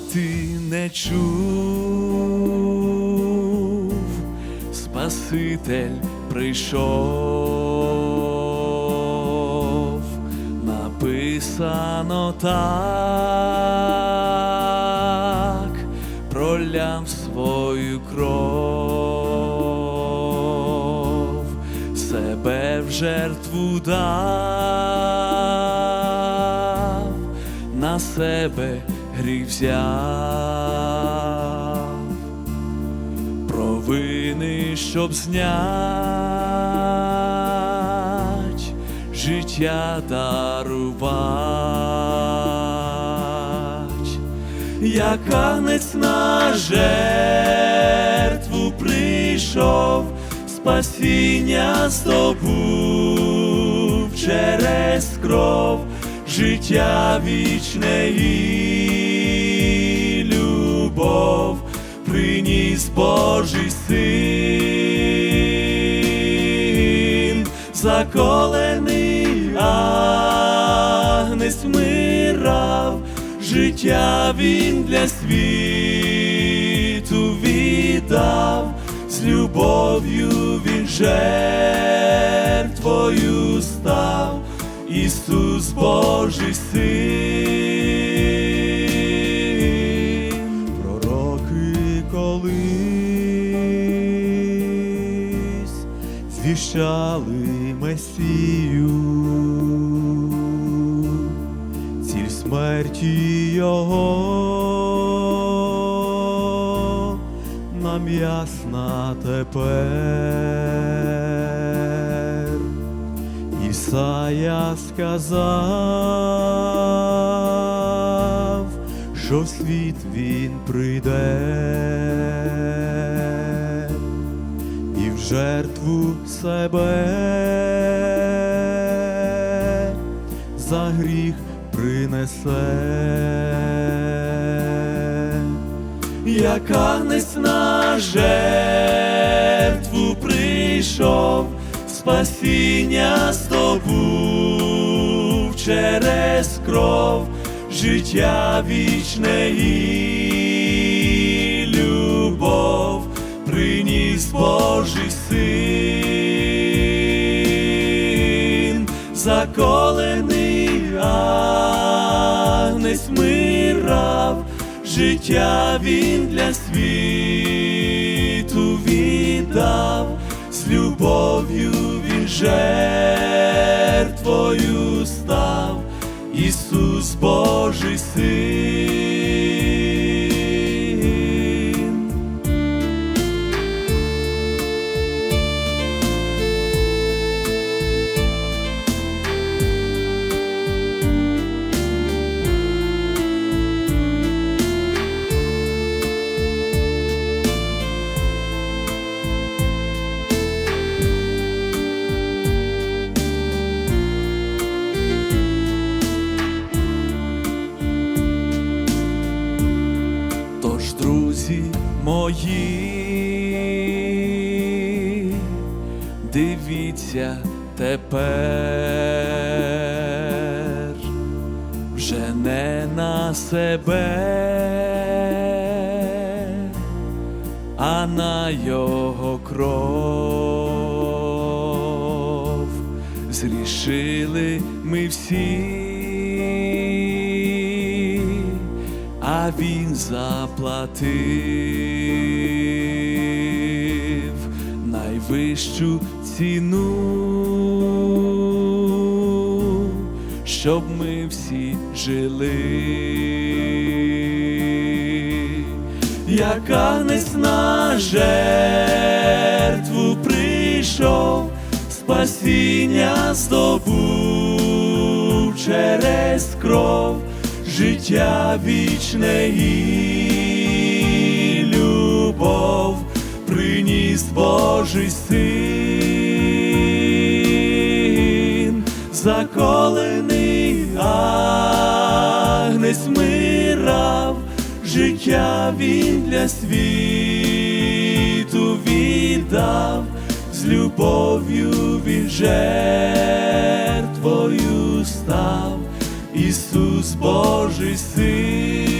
Ти не чув, Спаситель прийшов, написано так, пролям свою кров, себе в жертву дав, на себе гріх взяв, провини, щоб знять, життя дарувать, як агнець на жертву прийшов, спасіння здобув через кров, життя вічне любов, приніс Божий син, заколений агнець вмирав, життя він для світу віддав, з любов'ю він жертвою став, Ісус Божий син. Звіщали Месію, ціль смерті Його нам ясна тепер. Ісая сказав, що в світ він прийде жертву себе за гріх принесе. як агнець на жертву прийшов, спасіння здобув через кров, життя вічне і любов, приніс Божий син, заколений агнець мирав, життя він для світу віддав, з любов'ю він жертвою став, Ісус Божий син. Друзі мої, дивіться тепер вже не на себе, а на його кров. Зрішили ми всі він заплатив найвищу ціну, щоб ми всі жили, як агнець на жертву прийшов, спасіння здобув через кров життя вічне і любов приніс Божий син, заколений агнець мирав, життя він для світу віддав, з любов'ю він жертвою. Ісус Божий син.